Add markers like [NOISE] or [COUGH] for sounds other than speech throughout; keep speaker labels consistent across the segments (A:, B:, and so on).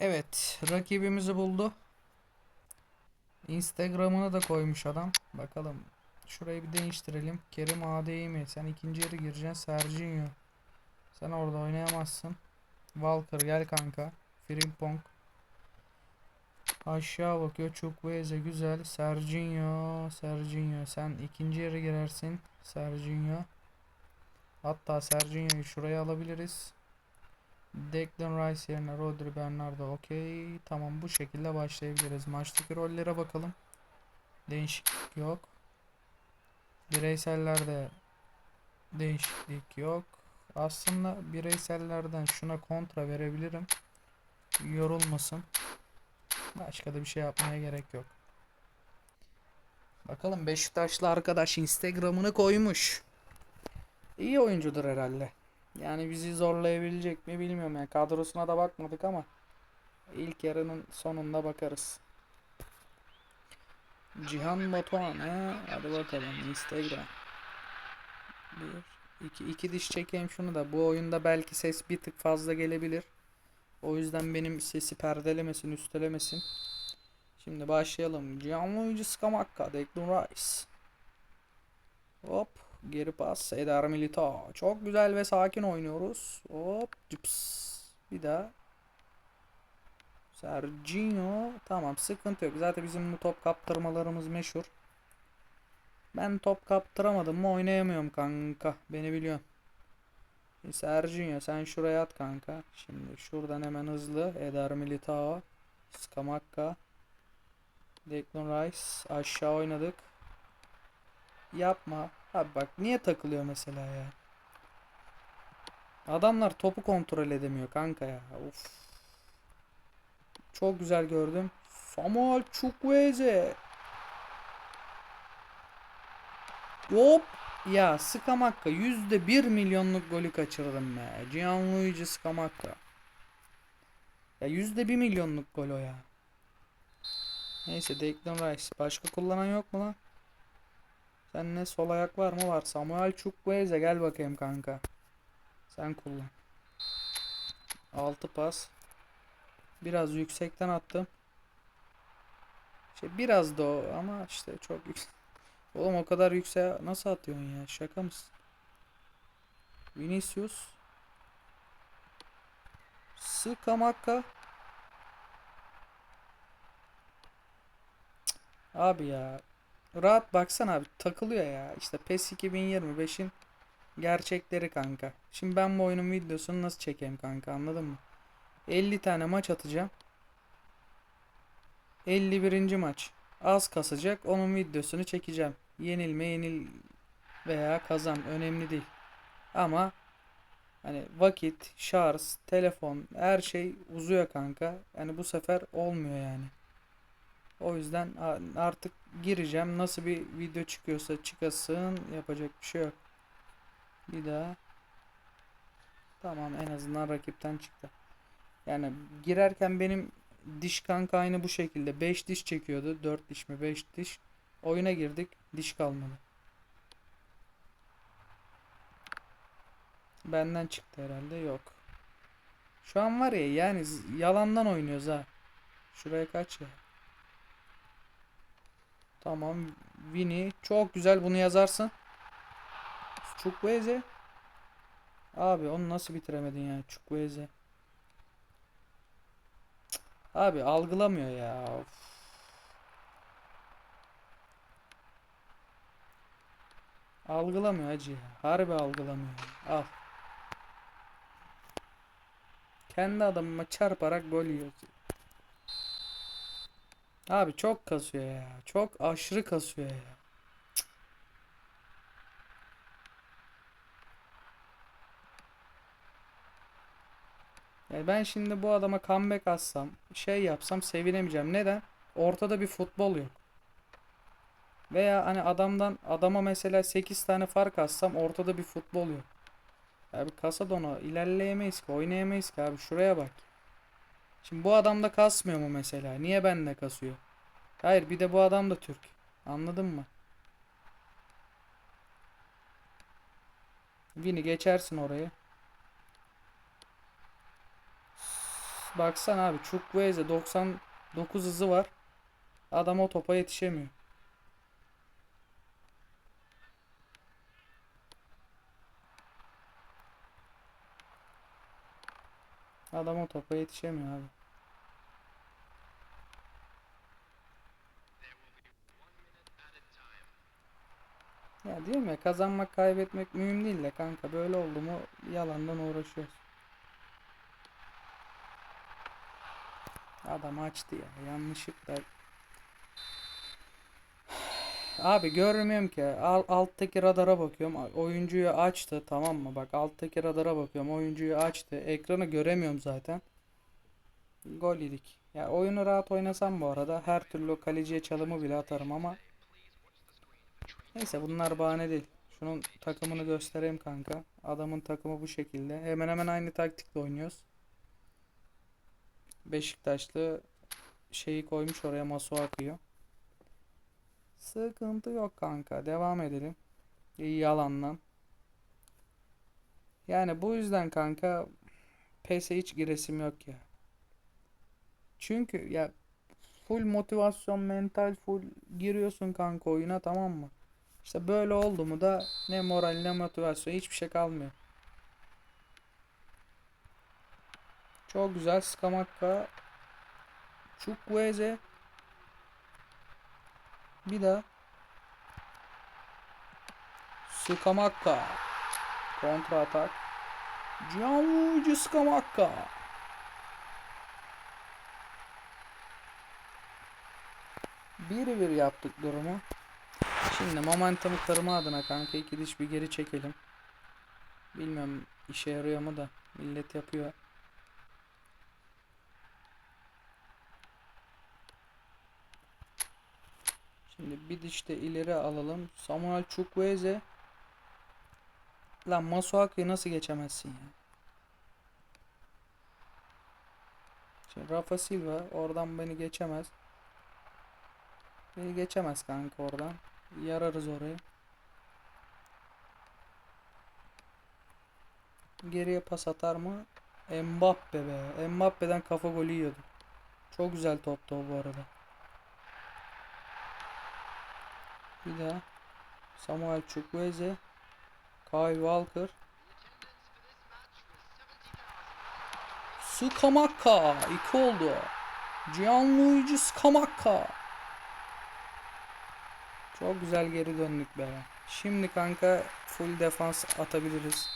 A: Evet, rakibimizi buldu. Instagram'ını da koymuş adam. Bakalım. Şurayı bir değiştirelim. Kerim AD'yi mi? Sen ikinci yarı gireceksin. Serginho. Sen orada oynayamazsın. Walker gel kanka. Frimpong. Aşağı bakıyor. Chukwueze güzel. Serginho. Serginho. Sen ikinci yarı girersin. Serginho. Hatta Serginho'yu şuraya alabiliriz. Declan Rice yerine Rodri Bernardo okey. Tamam bu şekilde başlayabiliriz. Maçtaki rollere bakalım. Değişiklik yok. Bireysellerde değişiklik yok. Aslında bireysellerden şuna kontra verebilirim. Yorulmasın. Başka da bir şey yapmaya gerek yok. Bakalım Beşiktaşlı arkadaş Instagram'ını koymuş. İyi oyuncudur herhalde. Yani bizi zorlayabilecek mi bilmiyorum yani kadrosuna da bakmadık ama ilk yarının sonunda bakarız. Cihan Batuhan he hadi bakalım Instagram. Bir, iki, iki diş çekeyim şunu da bu oyunda belki ses bir tık fazla gelebilir. O yüzden benim sesi perdelemesin üstelemesin. Şimdi başlayalım. Gianluigi Scamacca, Declan Rice. Hop. Geri pas. Eder Militao. Çok güzel ve sakin oynuyoruz. Hop. Cips. Bir daha. Serginho. Tamam sıkıntı yok. Zaten bizim bu top kaptırmalarımız meşhur. Ben top kaptıramadım mı oynayamıyorum kanka. Beni biliyorsun. E, Serginho sen şuraya at kanka. Şimdi şuradan hemen hızlı. Eder Militao. Scamacca. Declan Rice. Aşağı oynadık. Yapma. Abi bak niye takılıyor mesela ya? Adamlar topu kontrol edemiyor kanka ya. Of. Çok güzel gördüm. Samuel Chukwueze. Hop. Ya Scamacca yüzde bir milyonluk golü kaçırdım be. Gianluigi Scamacca. Ya yüzde bir milyonluk gol o ya. Neyse Declan Rice. Başka kullanan yok mu lan? Sen ne sol ayak var mı var? Samuel Chukwueze gel bakayım kanka. Sen kullan. 6 pas. Biraz yüksekten attım. Şey biraz da o ama işte çok yüksek. [LAUGHS] Oğlum o kadar yükseğe nasıl atıyorsun ya? Şaka mısın? Vinicius. Sıkamaka. Abi ya. Rahat baksana abi takılıyor ya. İşte PES 2025'in gerçekleri kanka. Şimdi ben bu oyunun videosunu nasıl çekeyim kanka anladın mı? 50 tane maç atacağım. 51. maç. Az kasacak. Onun videosunu çekeceğim. Yenilme yenil veya kazan önemli değil. Ama hani vakit, şarj, telefon her şey uzuyor kanka. Yani bu sefer olmuyor yani. O yüzden artık gireceğim. Nasıl bir video çıkıyorsa çıkasın. Yapacak bir şey yok. Bir daha. Tamam en azından rakipten çıktı. Yani girerken benim diş kanka aynı bu şekilde. 5 diş çekiyordu. 4 diş mi 5 diş. Oyuna girdik. Diş kalmadı. Benden çıktı herhalde. Yok. Şu an var ya yani yalandan oynuyoruz ha. Şuraya kaç ya. Tamam. Vini. Çok güzel bunu yazarsın. Chukwueze. Abi onu nasıl bitiremedin ya Chukwueze. Cık. Abi algılamıyor ya. Of. Algılamıyor hacı. ya. Harbi algılamıyor. Al. Kendi adamıma çarparak gol yiyor. Abi çok kasıyor ya. Çok aşırı kasıyor ya. Yani ben şimdi bu adama comeback atsam, şey yapsam sevinemeyeceğim. Neden? Ortada bir futbol yok. Veya hani adamdan adama mesela 8 tane fark atsam ortada bir futbol yok. Abi kasa donu ilerleyemeyiz ki, oynayamayız ki abi. Şuraya bak. Şimdi bu adam da kasmıyor mu mesela? Niye bende kasıyor? Hayır bir de bu adam da Türk. Anladın mı? Vini geçersin orayı. Baksana abi Chukwueze 99 hızı var. Adam o topa yetişemiyor. Adam o topa yetişemiyor abi. Ya diyorum ya kazanmak kaybetmek mühim değil de kanka böyle oldu mu yalandan uğraşıyoruz. Adam açtı ya yanlışlıkla. Abi görmüyorum ki. Al, alttaki radara bakıyorum. Oyuncuyu açtı tamam mı? Bak alttaki radara bakıyorum. Oyuncuyu açtı. Ekranı göremiyorum zaten. Gol yedik. Ya oyunu rahat oynasam bu arada her türlü kaleciye çalımı bile atarım ama Neyse bunlar bahane değil. Şunun takımını göstereyim kanka. Adamın takımı bu şekilde. Hemen hemen aynı taktikle oynuyoruz. Beşiktaşlı şeyi koymuş oraya Masuaku'yu. Sıkıntı yok kanka. Devam edelim. İyi yalandan. Yani bu yüzden kanka PES'e hiç giresim yok ya. Çünkü ya full motivasyon, mental full giriyorsun kanka oyuna tamam mı? İşte böyle oldu mu da ne moral ne motivasyon hiçbir şey kalmıyor. Çok güzel Skamakka. Chukwueze. Bir daha. Skamakka. Kontra atak. Gianluigi Skamakka. Bir bir yaptık durumu. Şimdi momentumu kırma adına kanka iki diş bir geri çekelim. Bilmiyorum işe yarıyor mu da millet yapıyor. Şimdi bir diş de ileri alalım. Samuel Chukwueze. Lan Masuaku'yu nasıl geçemezsin ya? Şimdi Rafa Silva oradan beni geçemez. Beni geçemez kanka oradan. Yararız oraya. Geriye pas atar mı? Mbappe be. Mbappe'den kafa golü yiyordu. Çok güzel toptu o bu arada. Bir daha. Samuel Chukwueze. Kyle Walker. Scamacca. iki oldu. Gianluigi Scamacca. Çok güzel geri döndük be. Şimdi kanka full defans atabiliriz.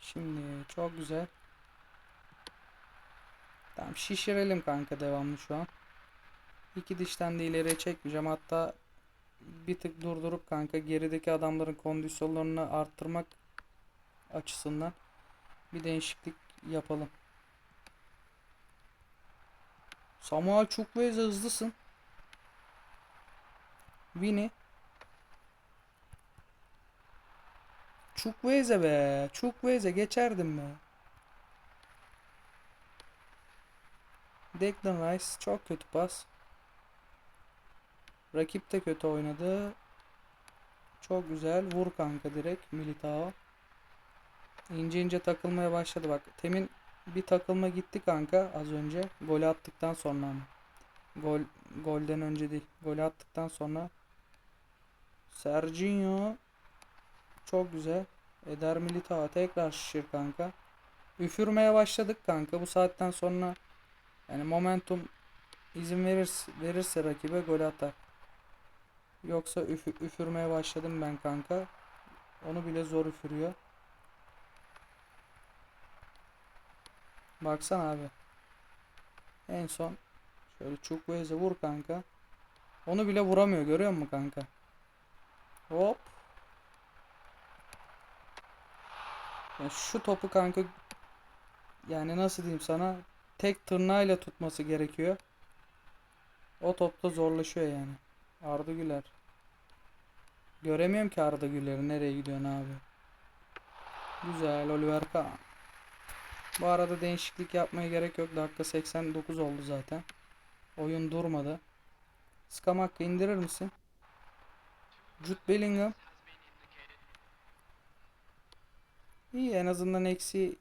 A: Şimdi çok güzel. Tamam şişirelim kanka devamlı şu an. İki dişten de ileriye çekmeyeceğim. Hatta bir tık durdurup kanka gerideki adamların kondisyonlarını arttırmak açısından bir değişiklik yapalım. Samuel Chukwueze hızlısın. Vini. Chukwueze be. Chukwueze geçerdim be. Declan Rice çok kötü pas. Rakip de kötü oynadı. Çok güzel. Vur kanka direkt Militao. İnce ince takılmaya başladı bak. Temin bir takılma gitti kanka az önce. Golü attıktan sonra ama. Gol golden önce değil. Golü attıktan sonra Serginho çok güzel. Eder Militao tekrar şişir kanka. Üfürmeye başladık kanka. Bu saatten sonra yani momentum izin verirse, verirse rakibe gol atar. Yoksa üfü, üfürmeye başladım ben kanka. Onu bile zor üfürüyor. Baksana abi. En son şöyle Chukwueze vur kanka. Onu bile vuramıyor görüyor musun kanka? Hop. Ya şu topu kanka yani nasıl diyeyim sana tek tırnağıyla tutması gerekiyor. O topta zorlaşıyor yani. Arda Güler. Göremiyorum ki Arda Güler'i nereye gidiyorsun abi. Güzel Oliver Kahn. Bu arada değişiklik yapmaya gerek yok. Dakika 89 oldu zaten. Oyun durmadı. Skamakka indirir misin? Jude Bellingham. İyi en azından eksi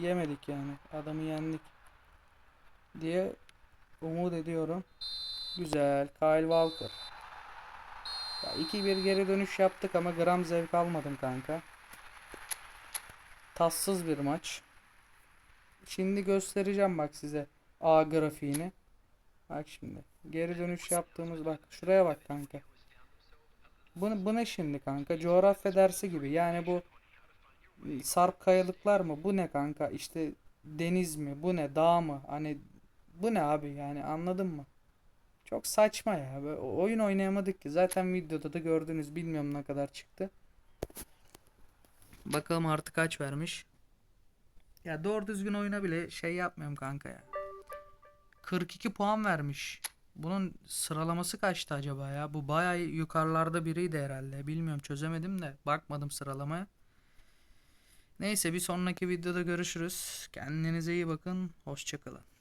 A: yemedik yani. Adamı yendik diye umut ediyorum. Güzel. Kyle Walker. Ya 2-1 geri dönüş yaptık ama gram zevk almadım kanka. Tatsız bir maç. Şimdi göstereceğim bak size A grafiğini. Bak şimdi. Geri dönüş yaptığımız bak. Şuraya bak kanka. Bu, bu ne şimdi kanka? Coğrafya dersi gibi. Yani bu sarp kayalıklar mı? Bu ne kanka? İşte deniz mi? Bu ne? Dağ mı? Hani bu ne abi yani anladın mı? Çok saçma ya. Böyle oyun oynayamadık ki. Zaten videoda da gördünüz. Bilmiyorum ne kadar çıktı. Bakalım artık kaç vermiş. Ya doğru düzgün oyuna bile şey yapmıyorum kanka ya. 42 puan vermiş. Bunun sıralaması kaçtı acaba ya? Bu bayağı yukarılarda biriydi herhalde. Bilmiyorum çözemedim de bakmadım sıralamaya. Neyse bir sonraki videoda görüşürüz. Kendinize iyi bakın. Hoşçakalın.